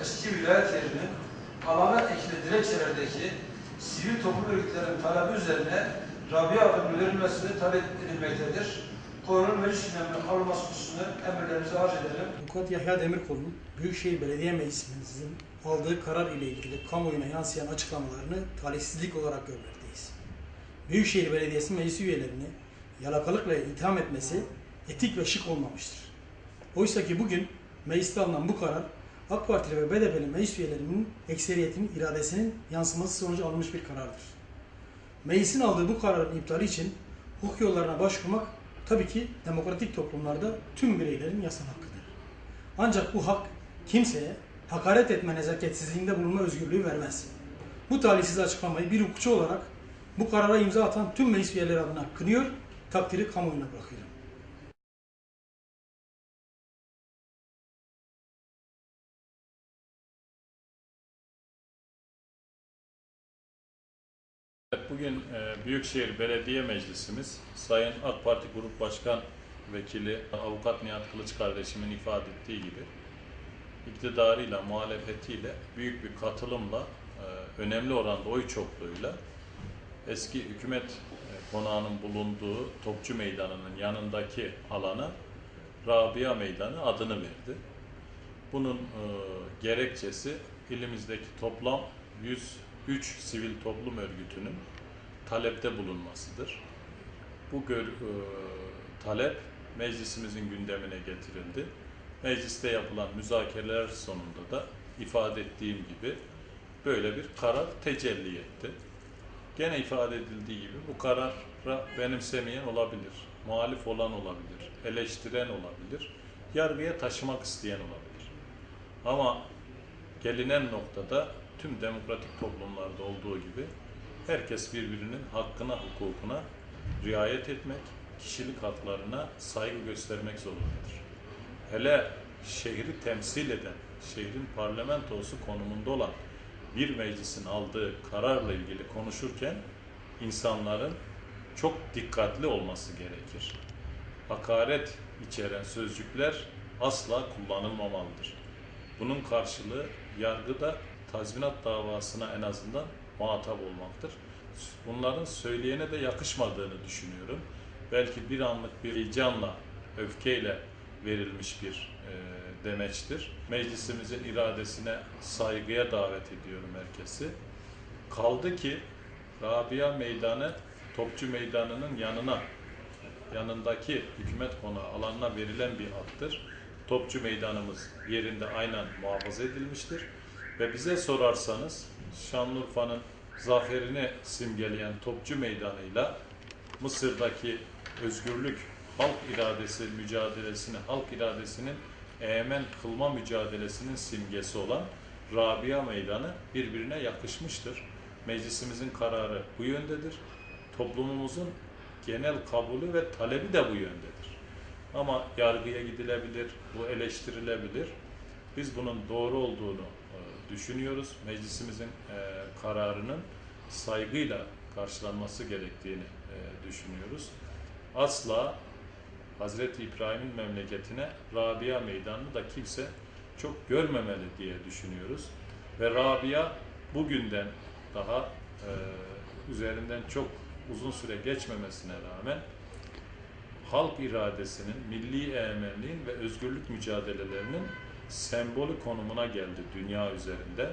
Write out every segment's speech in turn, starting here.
eski vilayet yerinin alana ekili dilekçelerdeki sivil toplum örgütlerinin talebi üzerine Rabia adının verilmesini talep edilmektedir. Konunun meclis gündemine alınması hususunu emirlerinize arz ederim. Avukat Yahya Demirkol'un Büyükşehir Belediye Meclisi'nin aldığı karar ile ilgili kamuoyuna yansıyan açıklamalarını talihsizlik olarak görmekteyiz. Büyükşehir Belediyesi meclis üyelerini yalakalıkla itham etmesi etik ve şık olmamıştır. Oysa ki bugün mecliste alınan bu karar AK Partili ve BDP'li meclis üyelerinin ekseriyetinin iradesinin yansıması sonucu alınmış bir karardır. Meclisin aldığı bu kararın iptali için hukuk yollarına başvurmak tabii ki demokratik toplumlarda tüm bireylerin yasal hakkıdır. Ancak bu hak kimseye hakaret etme nezaketsizliğinde bulunma özgürlüğü vermez. Bu talihsiz açıklamayı bir hukukçu olarak bu karara imza atan tüm meclis üyeleri adına kınıyor, takdiri kamuoyuna bırakıyorum. Bugün e, Büyükşehir Belediye Meclisimiz Sayın AK Parti Grup Başkan Vekili Avukat Nihat Kılıç kardeşimin ifade ettiği gibi iktidarıyla, muhalefetiyle büyük bir katılımla, e, önemli oranda oy çokluğuyla eski hükümet e, konağının bulunduğu Topçu Meydanı'nın yanındaki alana Rabia Meydanı adını verdi. Bunun gerekçesi ilimizdeki toplam 103 sivil toplum örgütünün talepte bulunmasıdır. Bu gör, e, talep meclisimizin gündemine getirildi. Mecliste yapılan müzakereler sonunda da ifade ettiğim gibi böyle bir karar tecelli etti. Gene ifade edildiği gibi bu karara benimsemeyen olabilir, muhalif olan olabilir, eleştiren olabilir, yargıya taşımak isteyen olabilir. Ama gelinen noktada tüm demokratik toplumlarda olduğu gibi herkes birbirinin hakkına, hukukuna riayet etmek, kişilik haklarına saygı göstermek zorundadır. Hele şehri temsil eden, şehrin parlamentosu konumunda olan bir meclisin aldığı kararla ilgili konuşurken insanların çok dikkatli olması gerekir. Hakaret içeren sözcükler asla kullanılmamalıdır. Bunun karşılığı yargıda tazminat davasına en azından muhatap olmaktır. Bunların söyleyene de yakışmadığını düşünüyorum. Belki bir anlık bir heyecanla, öfkeyle verilmiş bir e, demeçtir. Meclisimizin iradesine saygıya davet ediyorum herkesi. Kaldı ki Rabia Meydanı Topçu Meydanı'nın yanına yanındaki hükümet konağı alanına verilen bir attır. Topçu Meydanımız yerinde aynen muhafaza edilmiştir. Ve bize sorarsanız Şanlıurfa'nın zaferini simgeleyen Topçu Meydanı'yla Mısır'daki özgürlük, halk iradesi mücadelesini, halk iradesinin eğmen kılma mücadelesinin simgesi olan Rabia Meydanı birbirine yakışmıştır. Meclisimizin kararı bu yöndedir. Toplumumuzun genel kabulü ve talebi de bu yöndedir. Ama yargıya gidilebilir, bu eleştirilebilir. Biz bunun doğru olduğunu e, düşünüyoruz. Meclisimizin e, kararının saygıyla karşılanması gerektiğini e, düşünüyoruz. Asla Hazreti İbrahim'in memleketine Rabia Meydanı'nı da kimse çok görmemeli diye düşünüyoruz. Ve Rabia bugünden daha e, üzerinden çok uzun süre geçmemesine rağmen halk iradesinin, milli egemenliğin ve özgürlük mücadelelerinin sembolü konumuna geldi dünya üzerinde.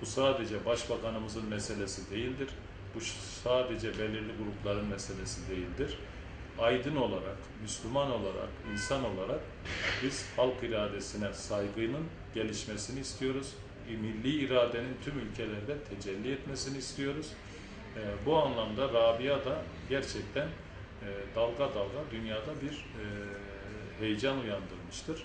Bu sadece başbakanımızın meselesi değildir. Bu sadece belirli grupların meselesi değildir. Aydın olarak, Müslüman olarak, insan olarak biz halk iradesine saygının gelişmesini istiyoruz. Milli iradenin tüm ülkelerde tecelli etmesini istiyoruz. E, bu anlamda Rabia da gerçekten e, dalga dalga dünyada bir e, heyecan uyandırmıştır.